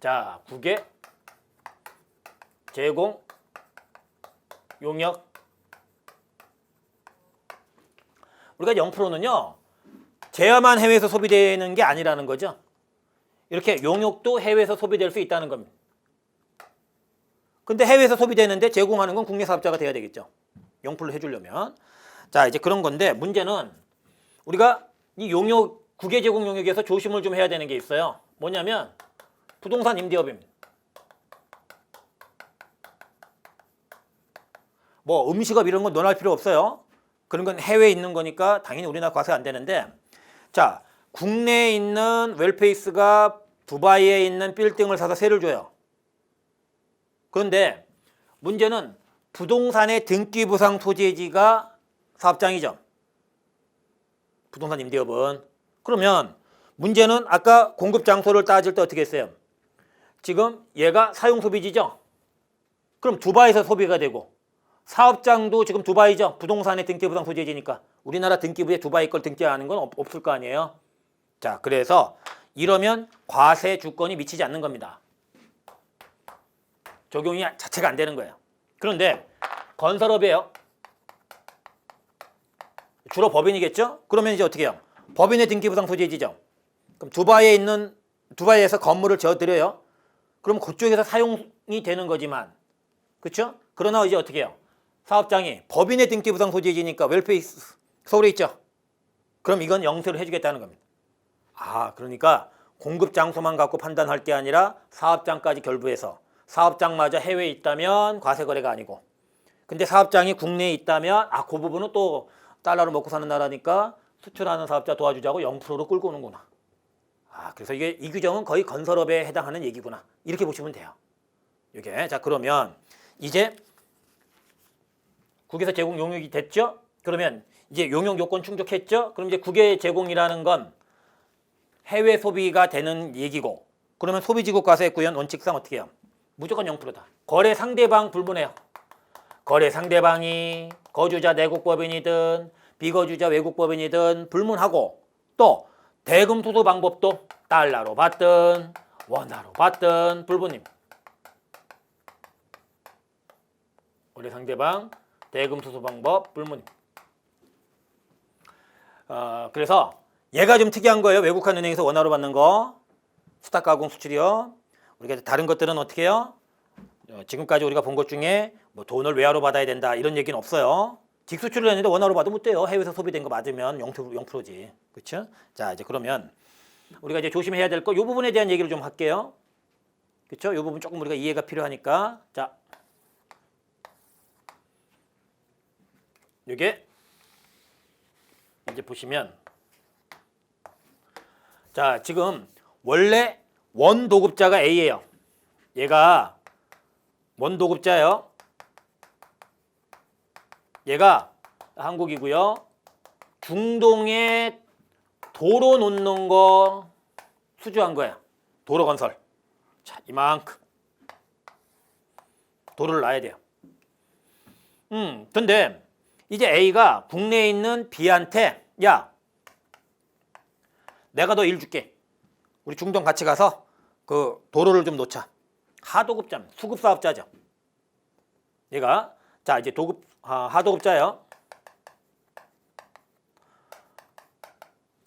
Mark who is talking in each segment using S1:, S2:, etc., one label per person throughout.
S1: 자, 국외 제공 용역 우리가 0%는요. 제야만 해외에서 소비되는 게 아니라는 거죠. 이렇게 용역도 해외에서 소비될 수 있다는 겁니다. 근데 해외에서 소비되는데 제공하는 건 국내 사업자가 돼야 되겠죠. 0%를 해주려면. 자, 이제 그런 건데 문제는 우리가 이 용역, 국외 제공 용역에서 조심을 좀 해야 되는 게 있어요. 뭐냐면 부동산 임대업입니다. 뭐 음식업 이런 건 논할 필요 없어요. 그런 건 해외에 있는 거니까 당연히 우리나라 과세 안 되는데 자 국내에 있는 웰페이스가 두바이에 있는 빌딩을 사서 세를 줘요. 그런데 문제는 부동산의 등기부상 소재지가 사업장이죠. 부동산 임대업은 그러면 문제는 아까 공급 장소를 따질 때 어떻게 했어요? 지금 얘가 사용 소비지죠. 그럼 두바이에서 소비가 되고 사업장도 지금 두바이죠. 부동산의 등기부상 소재지니까 우리나라 등기부에 두바이 걸 등기하는 건 없- 없을 거 아니에요. 자, 그래서 이러면 과세 주권이 미치지 않는 겁니다. 적용이 자체가 안 되는 거예요. 그런데 건설업이에요. 주로 법인이겠죠? 그러면 이제 어떻게 해요? 법인의 등기부상 소재지죠. 그럼 두바이에 있는 두바이에서 건물을 지어드려요. 그럼 그쪽에서 사용이 되는 거지만, 그렇죠? 그러나 이제 어떻게 해요? 사업장이 법인의 등기부상 소재지니까 웰페이스 서울에 있죠. 그럼 이건 영세를 해주겠다는 겁니다. 아, 그러니까 공급 장소만 갖고 판단할 게 아니라 사업장까지 결부해서 사업장마저 해외에 있다면 과세 거래가 아니고, 근데 사업장이 국내에 있다면 아, 그 부분은 또 달러로 먹고 사는 나라니까 수출하는 사업자 도와주자고 0%로 끌고 오는구나. 아, 그래서 이게 이 규정은 거의 건설업에 해당하는 얘기구나. 이렇게 보시면 돼요. 이게 자 그러면 이제 국에서 제공 용역이 됐죠? 그러면 이제 용역 요건 충족했죠? 그럼 이제 국외 제공이라는 건 해외 소비가 되는 얘기고 그러면 소비지국 과세 구현 원칙상 어떻게 해요? 무조건 0%다. 거래 상대방 불문해요. 거래 상대방이 거주자 내국법인이든 비거주자 외국법인이든 불문하고 또 대금 투도 방법도 달러로 받든 원화로 받든 불문임. 거래 상대방 대금 투소 방법 불문. 어, 그래서 얘가 좀 특이한 거예요. 외국한 은행에서 원화로 받는 거. 수탁 가공 수출이요. 우리가 다른 것들은 어떻게 해요? 어, 지금까지 우리가 본 것 중에 뭐 돈을 외화로 받아야 된다 이런 얘기는 없어요. 직수출을 했는데 원화로 받으면 못 돼요. 해외에서 소비된 거 맞으면 0%, 0%지. 그렇죠? 자, 이제 그러면 우리가 이제 조심해야 될 거 이 부분에 대한 얘기를 좀 할게요. 그렇죠? 이 부분 조금 우리가 이해가 필요하니까. 자. 이게 이제 보시면 자, 지금 원래 원 도급자가 A예요. 얘가 원 도급자예요. 얘가 한국이고요. 중동에 도로 놓는 거 수주한 거야. 도로 건설. 자, 이만큼. 도로를 놔야 돼요. 음, 근데 이제 A가 국내에 있는 B한테 야, 내가 너 일 줄게. 우리 중동 같이 가서 그 도로를 좀 놓자. 하도급자, 수급 사업자죠. 얘가 자 이제 도급 아, 하도급자예요.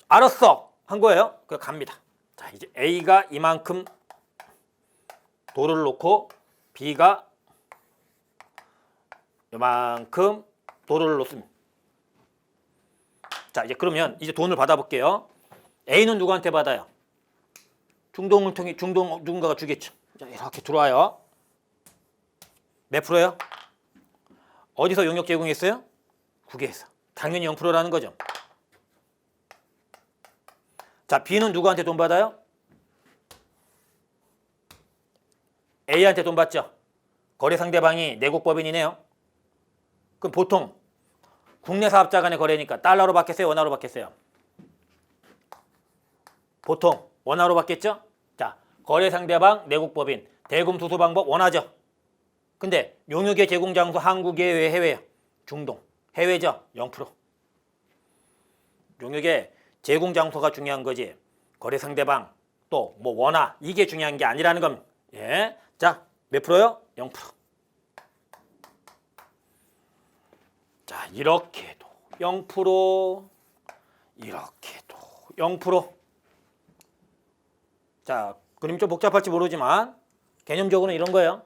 S1: 알았어 한 거예요. 그 갑니다. 자 이제 A가 이만큼 도로를 놓고 B가 이만큼 도로를 놓습니다. 자 이제 그러면 이제 돈을 받아 볼게요. A는 누구한테 받아요? 중동을 통해 중동 누군가가 주겠죠. 자 이렇게 들어와요. 몇 프로요? 어디서 용역 제공했어요? 국외에서. 당연히 0%라는 거죠. 자, B는 누구한테 돈 받아요? A한테 돈 받죠. 거래 상대방이 내국법인이네요. 그럼 보통 국내 사업자 간의 거래니까 달러로 받겠어요? 원화로 받겠어요? 보통 원화로 받겠죠? 자, 거래 상대방 내국법인 대금 투소 방법 원화죠. 근데 용역의 제공 장소 한국에 왜 해외야? 중동. 해외죠? 0%. 용역의 제공 장소가 중요한 거지. 거래 상대방 또 뭐 원화 이게 중요한 게 아니라는 겁니다. 예. 자, 몇 프로요? 0%. 자, 이렇게도 0%, 이렇게도 0%. 자, 그림 좀 복잡할지 모르지만 개념적으로는 이런 거예요.